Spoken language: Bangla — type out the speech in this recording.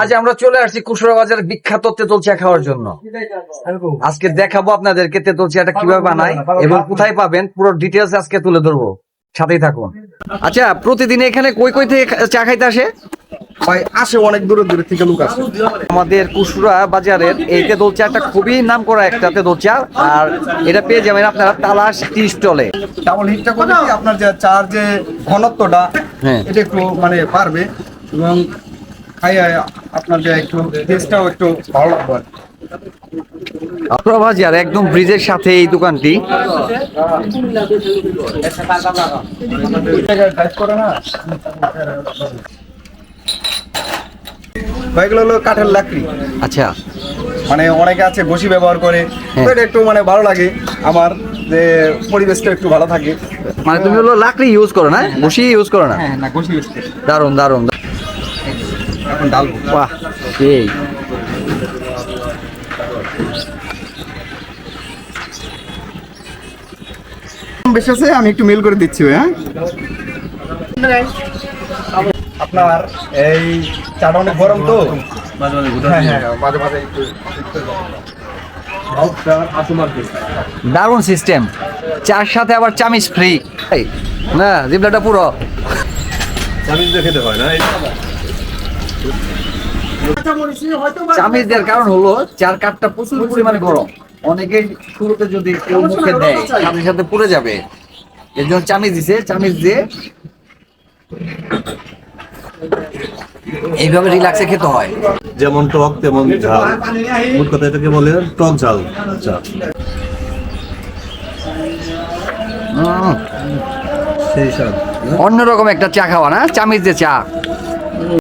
আজ আমরা চলে আসছি কুশরা বাজার বিখ্যাত তেঁতুল চা খাওয়ার জন্য। আজকে দেখাবো আপনাদেরকে তেঁতুল চাটা কীভাবে বানায় এবং কোথায় পাবেন পুরো ডিটেলস আজকে তুলে ধরবো। সাথেই থাকুন। আচ্ছা প্রতিদিন এখানে কই কই থেকে চা খাইতে আসে? ভাই আসে অনেক দূরে দূরে থেকে লোক আসে। আমাদের কুশরা বাজারের এই তেঁতুল চাটা খুবই নাম করা একটা তেঁতুল চা আর এটা পেয়ে যাবেন আপনারা তালাশ টি স্টলে। ডাবল হিটটা করলে আপনার যে চার যে ঘনত্বটা হ্যাঁ। এটা একটু মানে পারবে এবং খাইয়ে আপনার যে একটু টেস্টটাও একটু ভালো লাগবে আর বাজার একদম ব্রিজের সাথে এই দোকানটি। করে না? ভাই, এগুলো হলো কাঠের লাকড়ি। আচ্ছা। মানে অনেকে আছে বসি ব্যবহার করে। এটা একটু মানে ভালো লাগে। আমার যে পরিবেশটা একটু ভালো থাকে। মানে তুমি হলো লাকড়ি ইউজ করো না? বসি ইউজ করো না? হ্যাঁ না ঘষি ইউজ করি। দারুণ দারুণ এখন ডালবো বাহ এই। বেশ আছে আমি একটু মেল করে দিচ্ছি ভাই, হ্যাঁ? আপনার এই চাটা অনেক গরম তো? হ্যাঁ হ্যাঁ মাঝে মাঝে দারুণ সিস্টেম চার সাথে আবার চামিচ ফ্রি না জিবলাটা পুরো। চামিচ দেওয়ার কারণ হলো চার কাঠটা প্রচুর পরিমাণে গরম। অনেকে শুরুতে যদি কেউ মুখে দেয় সাথে সাথে পুড়ে যাবে। এর জন্য চামিচ দিছে চামিচ দিয়ে এইভাবে রিল্যাক্সে খেতে হয়। যেমন টক তেমন ঝাল। মোট কথা এটাকে বলে টক ঝাল। সেই স্বাদ। অন্যরকম একটা চা খাওয়া না? চামিচ দিয়ে চা।